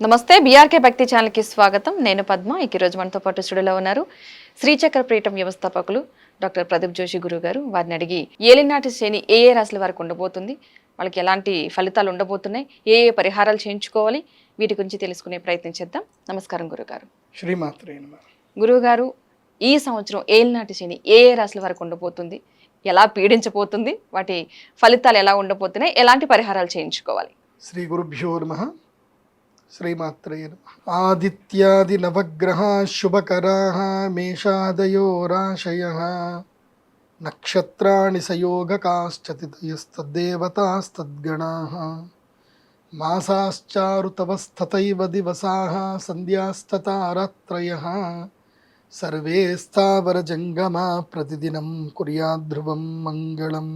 నమస్తే బీఆర్కే భక్తి ఛానల్కి స్వాగతం. నేను పద్మ ఇక ఈరోజు మనతో పాటు స్టూడియోలో ఉన్నారు శ్రీచక్ర పీఠం వ్యవస్థాపకులు డాక్టర్ ప్రదీప్ జోషి గురువు గారు వారిని అడిగి ఏలినాటి శని ఏ ఏ రాశుల వారికి ఉండబోతుంది వాళ్ళకి ఎలాంటి ఫలితాలు ఉండబోతున్నాయి ఏ ఏ పరిహారాలు చేయించుకోవాలి వీటి గురించి తెలుసుకునే ప్రయత్నం చేద్దాం. నమస్కారం గురుగారు శ్రీమాత్రే గురువుగారు ఈ సంవత్సరం ఏలినాటి శని ఏ ఏ రాశుల వారికి ఉండబోతుంది ఎలా పీడించబోతుంది వాటి ఫలితాలు ఎలా ఉండబోతున్నాయి ఎలాంటి పరిహారాలు చేయించుకోవాలి? శ్రీ గురుభ్యో నమ. శ్రీమాత్రేయ ఆదిత్యాది నవగ్రహా శుభకరా మేషాదయో రాశయ నక్షత్రాణి సయోగకాశ్చతితయస్తద్దేవతాస్తద్గణా. మాసాశ్చారుతవస్తథైవ దివసా సంధ్యాస్తతారాత్రయ. సర్వే స్థావరజంగమా ప్రతిదినం కుర్యాధ్రువం మంగళం.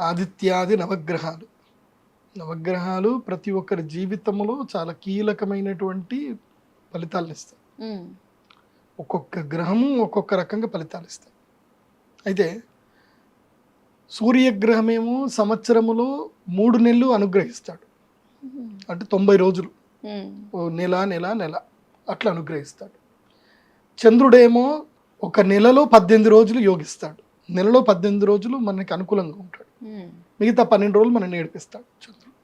ఆదిత్యాది నవగ్రహాలు. నవగ్రహాలు ప్రతి ఒక్కరి జీవితంలో చాలా కీలకమైనటువంటి ఫలితాలను ఇస్తాయి. ఒక్కొక్క గ్రహము ఒక్కొక్క రకంగా ఫలితాలు ఇస్తాయి. అయితే సూర్యగ్రహమేమో సంవత్సరములో మూడు నెలలు అనుగ్రహిస్తాడు. అంటే తొంభై రోజులు. నెల నెల నెల అట్లా అనుగ్రహిస్తాడు. చంద్రుడేమో ఒక నెలలో పద్దెనిమిది రోజులు యోగిస్తాడు. నెలలో పద్దెనిమిది రోజులు మనకి అనుకూలంగా ఉంటాడు. మిగతా పన్నెండు రోజులు మనం నేర్పిస్తాడు చంద్రుడు.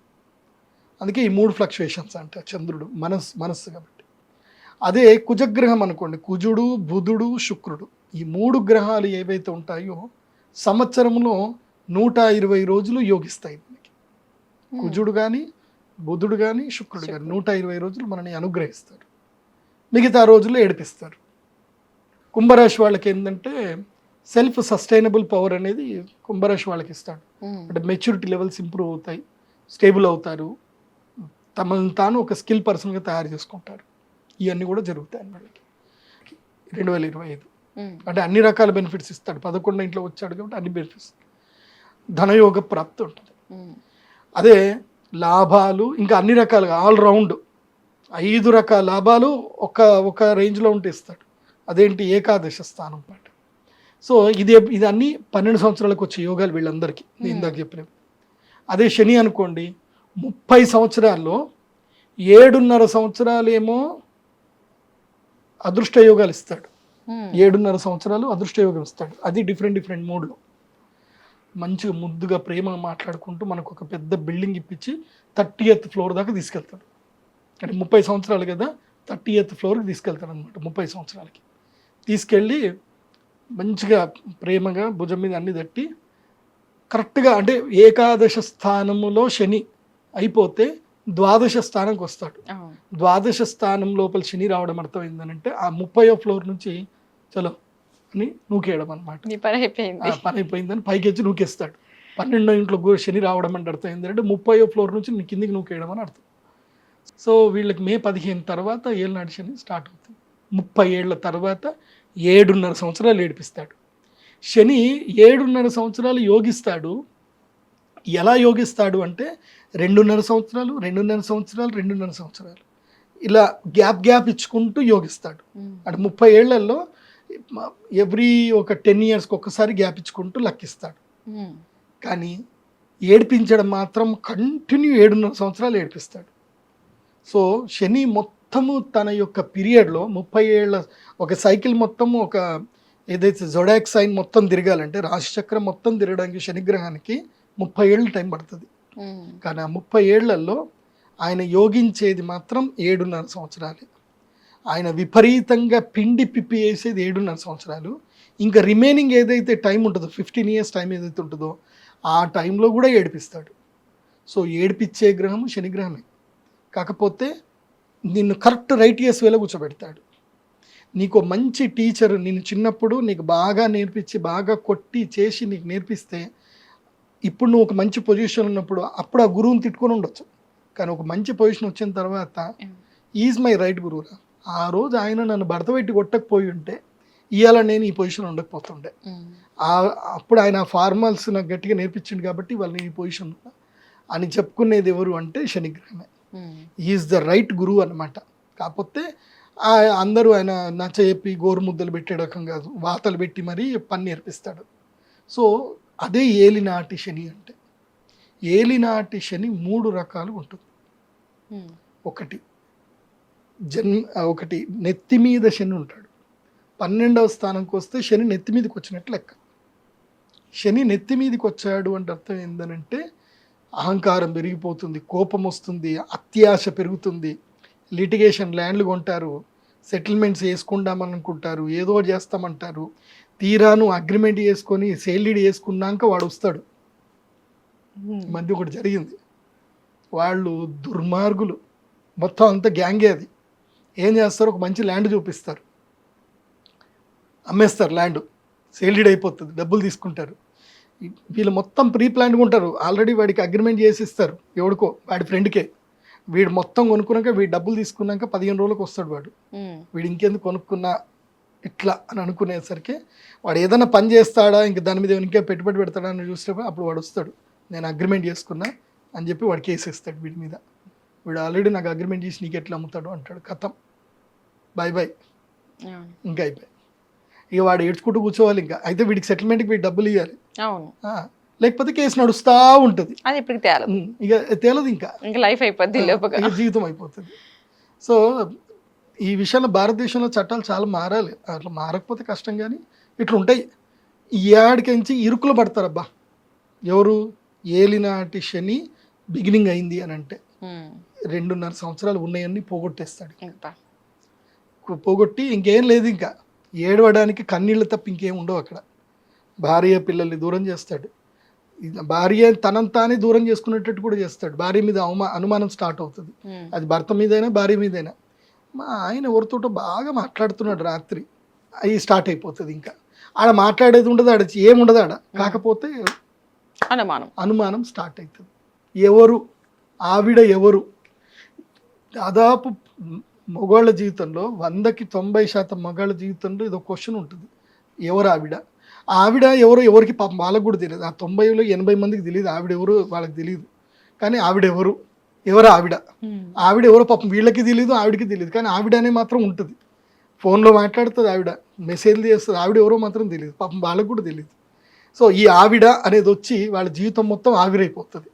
అందుకే ఈ మూడు ఫ్లక్చుయేషన్స్ అంటే చంద్రుడు మనస్సు మనస్సు కాబట్టి. అదే కుజగ్రహం అనుకోండి కుజుడు బుధుడు శుక్రుడు ఈ మూడు గ్రహాలు ఏవైతే ఉంటాయో సంవత్సరంలో నూట ఇరవై రోజులు యోగిస్తాయి మనకి. కుజుడు కానీ బుధుడు కానీ శుక్రుడు కానీ నూట ఇరవై రోజులు మనని అనుగ్రహిస్తారు. మిగతా రోజుల్లో ఏడిపిస్తారు. కుంభరాశి వాళ్ళకి ఏంటంటే సెల్ఫ్ సస్టైనబుల్ పవర్ అనేది కుంభరాశి వాళ్ళకి ఇస్తాడు. అంటే మెచ్యూరిటీ లెవెల్స్ ఇంప్రూవ్ అవుతాయి స్టేబుల్ అవుతారు. తమను తాను ఒక స్కిల్ పర్సన్గా తయారు చేసుకుంటారు. ఇవన్నీ కూడా జరుగుతాయి వాళ్ళకి రెండు వేల ఇరవై ఐదు. అంటే అన్ని రకాల బెనిఫిట్స్ ఇస్తాడు. పదకొండు ఇంట్లో వచ్చాడు కాబట్టి అన్ని బెనిఫిట్స్. ధనయోగ ప్రాప్తి ఉంటుంది. అదే లాభాలు ఇంకా అన్ని రకాలుగా ఆల్ రౌండ్ ఐదు రకాల లాభాలు ఒక ఒక రేంజ్లో ఉంటే ఇస్తాడు. అదేంటి? ఏకాదశ స్థానం సో ఇది ఇది అన్ని పన్నెండు సంవత్సరాలకు వచ్చే యోగాలు వీళ్ళందరికీ. నేను ఇందాక చెప్పినవి అదే శని అనుకోండి ముప్పై సంవత్సరాల్లో ఏడున్నర సంవత్సరాలేమో అదృష్ట యోగాలు ఇస్తాడు. ఏడున్నర సంవత్సరాలు అదృష్ట యోగం ఇస్తాడు. అది డిఫరెంట్ డిఫరెంట్ మూడ్లో. మంచిగా ముద్దుగా ప్రేమగా మాట్లాడుకుంటూ మనకు ఒక పెద్ద బిల్డింగ్ ఇప్పించి థర్టీ ఎత్ ఫ్లోర్ దాకా తీసుకెళ్తాడు. అంటే ముప్పై సంవత్సరాలు కదా థర్టీ ఎత్ ఫ్లోర్కి తీసుకెళ్తాడు అనమాట ముప్పై సంవత్సరాలకి. తీసుకెళ్ళి మంచిగా ప్రేమగా భుజం మీద అన్ని తట్టి కరెక్ట్గా అంటే ఏకాదశ స్థానములో శని అయిపోతే ద్వాదశ స్థానంకి వస్తాడు. ద్వాదశ స్థానం లోపల శని రావడం అర్థమైందనంటే ఆ ముప్పయో ఫ్లోర్ నుంచి చలో అని నూకేయడం అనమాట పని అయిపోయింది. పని అయిపోయిందని పైకి వచ్చి నూకేస్తాడు. పన్నెండో ఇంట్లో శని రావడం అంటే అర్థం ఏంటంటే ముప్పయో ఫ్లోర్ నుంచి నీ కిందికి నూకేయడం అని అర్థం. సో వీళ్ళకి మే పదిహేను తర్వాత ఏళ్ళనాటి శని స్టార్ట్ అవుతుంది. ముప్పై ఏళ్ళ తర్వాత ఏడున్నర సంవత్సరాలు ఏడిపిస్తాడు. శని ఏడున్నర సంవత్సరాలు యోగిస్తాడు. ఎలా యోగిస్తాడు అంటే రెండున్నర సంవత్సరాలు రెండున్నర సంవత్సరాలు రెండున్నర సంవత్సరాలు. ఇలా గ్యాప్ గ్యాప్ ఇచ్చుకుంటూ యోగిస్తాడు. అంటే ముప్పై ఏళ్ళలో ఎవ్రీ ఒక టెన్ ఇయర్స్కి ఒక్కసారి గ్యాప్ ఇచ్చుకుంటూ లెక్కిస్తాడు. కానీ ఏడిపించడం మాత్రం కంటిన్యూ ఏడున్నర సంవత్సరాలు ఏడిపిస్తాడు. సో శని మొత్తము తన యొక్క పీరియడ్లో ముప్పై ఏళ్ళ ఒక సైకిల్ మొత్తము ఒక ఏదైతే జొడాక్ సైన్ మొత్తం తిరగాలంటే రాశిచక్రం మొత్తం తిరగడానికి శనిగ్రహానికి ముప్పై ఏళ్ళు టైం పడుతుంది. కానీ ఆ ముప్పై ఏళ్ళలో ఆయన యోగించేది మాత్రం ఏడున్నర సంవత్సరాలే. ఆయన విపరీతంగా పిండి పిప్పి వేసేది ఏడున్నర సంవత్సరాలు. ఇంకా రిమైనింగ్ ఏదైతే టైం ఉంటుందో ఫిఫ్టీన్ ఇయర్స్ టైం ఏదైతే ఉంటుందో ఆ టైంలో కూడా ఏడిపిస్తాడు. సో ఏడిపించే గ్రహము శనిగ్రహమే. కాకపోతే నిన్ను కరెక్ట్ రైట్ ఇయర్స్ వేలో కూర్చోబెడతాడు. నీకు మంచి టీచర్ నిన్ను చిన్నప్పుడు నీకు బాగా నేర్పించి బాగా కొట్టి చేసి నీకు నేర్పిస్తే ఇప్పుడు నువ్వు ఒక మంచి పొజిషన్ ఉన్నప్పుడు అప్పుడు ఆ గురువుని తిట్టుకొని ఉండొచ్చు. కానీ ఒక మంచి పొజిషన్ వచ్చిన తర్వాత ఈజ్ మై రైట్ గురువురా. ఆ రోజు ఆయన నన్ను భర్త పెట్టి కొట్టకపోయి ఉంటే ఇవాళ నేను ఈ పొజిషన్ ఉండకపోతుండే. అప్పుడు ఆయన ఫార్మల్స్ నాకు గట్టిగా నేర్పించింది కాబట్టి వాళ్ళు నేను ఈ పొజిషన్ అని చెప్పుకునేది ఎవరు అంటే శనిగ్రహమే. ఈజ్ ద రైట్ గురువు అనమాట కాకపోతే ఆ అందరూ ఆయన నచ్చ చెప్పి గోరుముద్దలు పెట్టే రకం కాదు. వాతలు పెట్టి మరీ పని నేర్పిస్తాడు సో అదే ఏలినాటి శని అంటే. ఏలినాటి శని మూడు రకాలు ఉంటుంది. ఉమ్, ఒకటి జన్మ ఒకటి నెత్తి మీద శని ఉంటాడు. పన్నెండవ స్థానంకి వస్తే శని నెత్తి మీదకి వచ్చినట్లు లెక్క. శని నెత్తి మీదకి వచ్చాడు అంటే అర్థం ఏంటనంటే అహంకారం పెరిగిపోతుంది కోపం వస్తుంది అత్యాశ పెరుగుతుంది. లిటిగేషన్ ల్యాండ్లు కొంటారు సెటిల్మెంట్స్ వేసుకుందామని అనుకుంటారు ఏదో చేస్తామంటారు. తీరాను అగ్రిమెంట్ చేసుకొని సేల్ డీడ్ చేసుకున్నాక వాడు వస్తాడు. మధ్య ఒకటి జరిగింది. వాళ్ళు దుర్మార్గులు. మొత్తం అంతా గ్యాంగే అది. ఏం చేస్తారు? ఒక మంచి ల్యాండ్ చూపిస్తారు. అమ్మేస్తారు ల్యాండ్. సేల్డీడ్ అయిపోతుంది. డబ్బులు తీసుకుంటారు. వీళ్ళు మొత్తం ప్రీ ప్లాన్గా ఉంటారు. ఆల్రెడీ వాడికి అగ్రిమెంట్ చేసి ఇస్తారు ఎవడికో వాడి ఫ్రెండ్కే. వీడు మొత్తం కొనుక్కున్నాక వీడు డబ్బులు తీసుకున్నాక పదిహేను రోజులకు వస్తాడు వాడు. వీడు ఇంకెందుకు కొనుక్కున్నా? ఇట్లా అని అనుకునేసరికి వాడు ఏదైనా పని చేస్తాడా? ఇంక దాని మీద ఇంకే పెట్టుబడి పెడతాడా అని చూసినప్పుడు అప్పుడు వాడు వస్తాడు. నేను అగ్రిమెంట్ చేసుకున్నా అని చెప్పి వాడు కేసు ఇస్తాడు వీడి మీద. వీడు ఆల్రెడీ నాకు అగ్రిమెంట్ చేసి నీకు ఎట్లా అమ్ముతాడు అంటాడు. కథం. Bye bye. ఇంకా అయిపోయి ఇక వాడు ఏడ్చుకుంటూ కూర్చోవాలి ఇంకా. అయితే వీడికి సెటిల్మెంట్కి వీడు డబ్బులు ఇవ్వాలి లేకపోతే కేసు నడుస్తూ ఉంటుంది. అది ఇప్పటికి తేలదు. ఇక తేలదు ఇంకా. ఇంకా లైఫ్ అయిపోద్ది జీవితం అయిపోతుంది. సో ఈ విషయంలో భారతదేశంలో చట్టాలు చాలా మారాలి. అట్లా మారకపోతే కష్టం కానీ ఇట్లా ఉంటాయి. ఈ ఏడికించి ఇరుకులు పడతారబ్బా ఎవరు? ఏలినాటి శని బిగినింగ్ అయింది అని అంటే. రెండున్నర సంవత్సరాలు ఉన్నాయన్నీ పోగొట్టేస్తాడు. పోగొట్టి ఇంకేం లేదు ఇంకా. ఏడవడానికి కన్నీళ్ళు తప్ప ఇంకేం ఉండవు అక్కడ. భార్య పిల్లల్ని దూరం చేస్తాడు. భార్య తనంతానే దూరం చేసుకునేటట్టు కూడా చేస్తాడు. భార్య మీద అవమా అనుమానం స్టార్ట్ అవుతుంది. అది భర్త మీదైనా భార్య మీదైనా. మా ఆయన ఎవరితోటో బాగా మాట్లాడుతున్నాడు రాత్రి. అవి స్టార్ట్ అయిపోతుంది ఇంకా. ఆడ మాట్లాడేది ఉండదు ఆడ ఏముండదు ఆడ. కాకపోతే అనుమానం. అనుమానం స్టార్ట్ అవుతుంది ఎవరు? ఆవిడ ఎవరు? దాదాపు మగవాళ్ళ జీవితంలో వందకి తొంభై శాతం మగాళ్ళ జీవితంలో ఇది ఒక క్వశ్చన్ ఉంటుంది. ఎవరు ఆవిడ? ఆవిడ ఎవరు? ఎవరికి పాపం వాళ్ళకు కూడా తెలియదు. ఆ తొంభైలో ఎనభై మందికి తెలియదు. ఆవిడ ఎవరు? వాళ్ళకి తెలియదు. కానీ ఆవిడ ఎవరు? ఎవరు ఆవిడ. ఆవిడ ఎవరో? పాపం వీళ్ళకి తెలియదు ఆవిడకి తెలియదు. కానీ ఆవిడ అనే మాత్రం ఉంటుంది. ఫోన్లో మాట్లాడుతుంది ఆవిడ. మెసేజ్లు చేస్తుంది. ఆవిడ ఎవరో మాత్రం తెలియదు. పాపం వాళ్ళకు కూడా తెలియదు. సో ఈ ఆవిడ అనేది వచ్చి వాళ్ళ జీవితం మొత్తం ఆవిరైపోతుంది.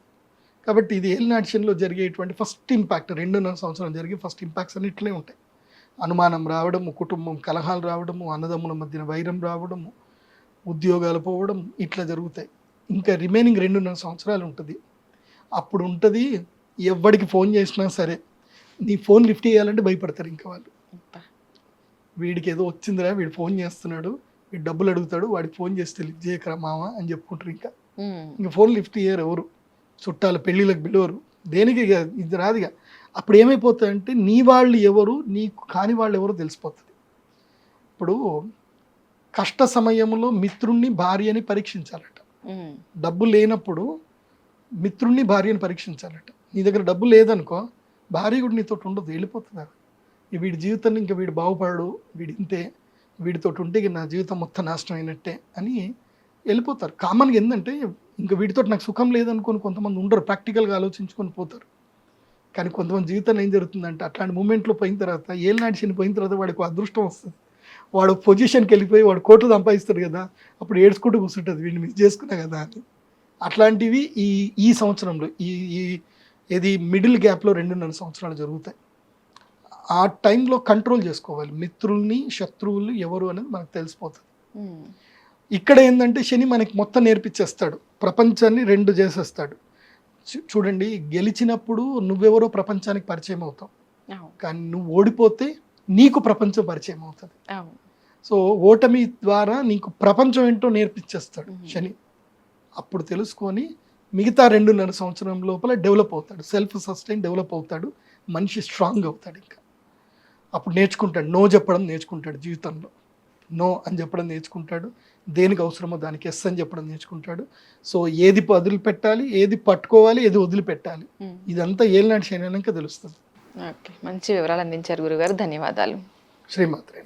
కాబట్టి ఇది ఏలినాటిషన్లో జరిగేటువంటి ఫస్ట్ ఇంపాక్ట్ రెండున్నర సంవత్సరం జరిగే ఫస్ట్ ఇంపాక్ట్స్ అన్ని ఇట్లే ఉంటాయి. అనుమానం రావడము కుటుంబం కలహాలు రావడము అన్నదమ్ముల మధ్యన వైరం రావడము ఉద్యోగాలు పోవడం ఇట్లా జరుగుతాయి. ఇంకా రిమైనింగ్ రెండున్నర సంవత్సరాలు ఉంటుంది. అప్పుడు ఉంటుంది ఎవరికి ఫోన్ చేసినా సరే నీ ఫోన్ లిఫ్ట్ చేయాలంటే భయపడతారు ఇంకా వాళ్ళు. వీడికి ఏదో వచ్చిందిరా వీడు ఫోన్ చేస్తున్నాడు వీడు డబ్బులు అడుగుతాడు వాడికి ఫోన్ చేస్తే లిఫ్ట్ చేయకరా మామ అని చెప్పుకుంటారు ఇంకా. ఇంకా ఫోన్ లిఫ్ట్ చేయరు ఎవరు. చుట్టాలు పెళ్ళిళ్ళకి పిలవరు. దేనికి ఇది రాదుగా అప్పుడు ఏమైపోతుందంటే నీ వాళ్ళు ఎవరు నీకు కాని వాళ్ళు ఎవరు తెలిసిపోతుంది. ఇప్పుడు కష్ట సమయంలో మిత్రుణ్ణి భార్యని పరీక్షించాలట. డబ్బు లేనప్పుడు మిత్రుణ్ణి భార్యని పరీక్షించాలట. నీ దగ్గర డబ్బు లేదనుకో భార్య కూడా నీతో ఉండదు వెళ్ళిపోతుంది వీడి జీవితాన్ని ఇంకా వీడు బాగుపడడు వీడి ఇంతే. వీడితో ఉంటే నా జీవితం మొత్తం నాశనం అయినట్టే అని వెళ్ళిపోతారు. కామన్గా ఏంటంటే ఇంకా వీటితో నాకు సుఖం లేదనుకొని కొంతమంది ఉండరు ప్రాక్టికల్గా ఆలోచించుకొని పోతారు. కానీ కొంతమంది జీవితంలో ఏం జరుగుతుందంటే అట్లాంటి మూమెంట్లో పోయిన తర్వాత ఏళ్ళనాటి చనిపోయిన తర్వాత వాడికి అదృష్టం వస్తుంది. వాడు పొజిషన్కి వెళ్ళిపోయి వాడు కోట్లు సంపాదిస్తాడు కదా అప్పుడు ఏడ్చుకుంటూ కూర్చుంటుంది వీడిని మిస్ చేసుకున్నా కదా అని. అట్లాంటివి ఈ ఈ సంవత్సరంలో ఈ ఈ ఇది మిడిల్ గ్యాప్లో రెండున్నర సంవత్సరాలు జరుగుతాయి. ఆ టైంలో కంట్రోల్ చేసుకోవాలి. మిత్రుల్ని శత్రువులు ఎవరు అనేది మనకు తెలిసిపోతుంది. ఇక్కడ ఏంటంటే శని మనకి మొత్తం నేర్పించేస్తాడు. ప్రపంచాన్ని రెండు చేసేస్తాడు. చూడండి గెలిచినప్పుడు నువ్వెవరో ప్రపంచానికి పరిచయం అవుతావు. కానీ నువ్వు ఓడిపోతే నీకు ప్రపంచం పరిచయం అవుతుంది. సో ఓటమి ద్వారా నీకు ప్రపంచం ఏంటో నేర్పించేస్తాడు. శని. అప్పుడు తెలుసుకొని మిగతా రెండున్నర సంవత్సరం లోపల డెవలప్ అవుతాడు. సెల్ఫ్ సస్టైన్ డెవలప్ అవుతాడు. మనిషి స్ట్రాంగ్ అవుతాడు ఇంకా. అప్పుడు నేర్చుకుంటాడు. నో చెప్పడం నేర్చుకుంటాడు జీవితంలో. నో అని చెప్పడం నేర్చుకుంటాడు. దేనికి అవసరమో దానికి ఎస్ అని చెప్పడం నేర్చుకుంటాడు. సో ఏది వదిలిపెట్టాలి ఏది పట్టుకోవాలి ఏది వదిలిపెట్టాలి. ఉమ్. ఇదంతా ఏలినాటి శని అన్నాక తెలుస్తుంది. ఓకే మంచి వివరాలు అందించారు గురుగారు. ధన్యవాదాలు. శ్రీమాత్రేణ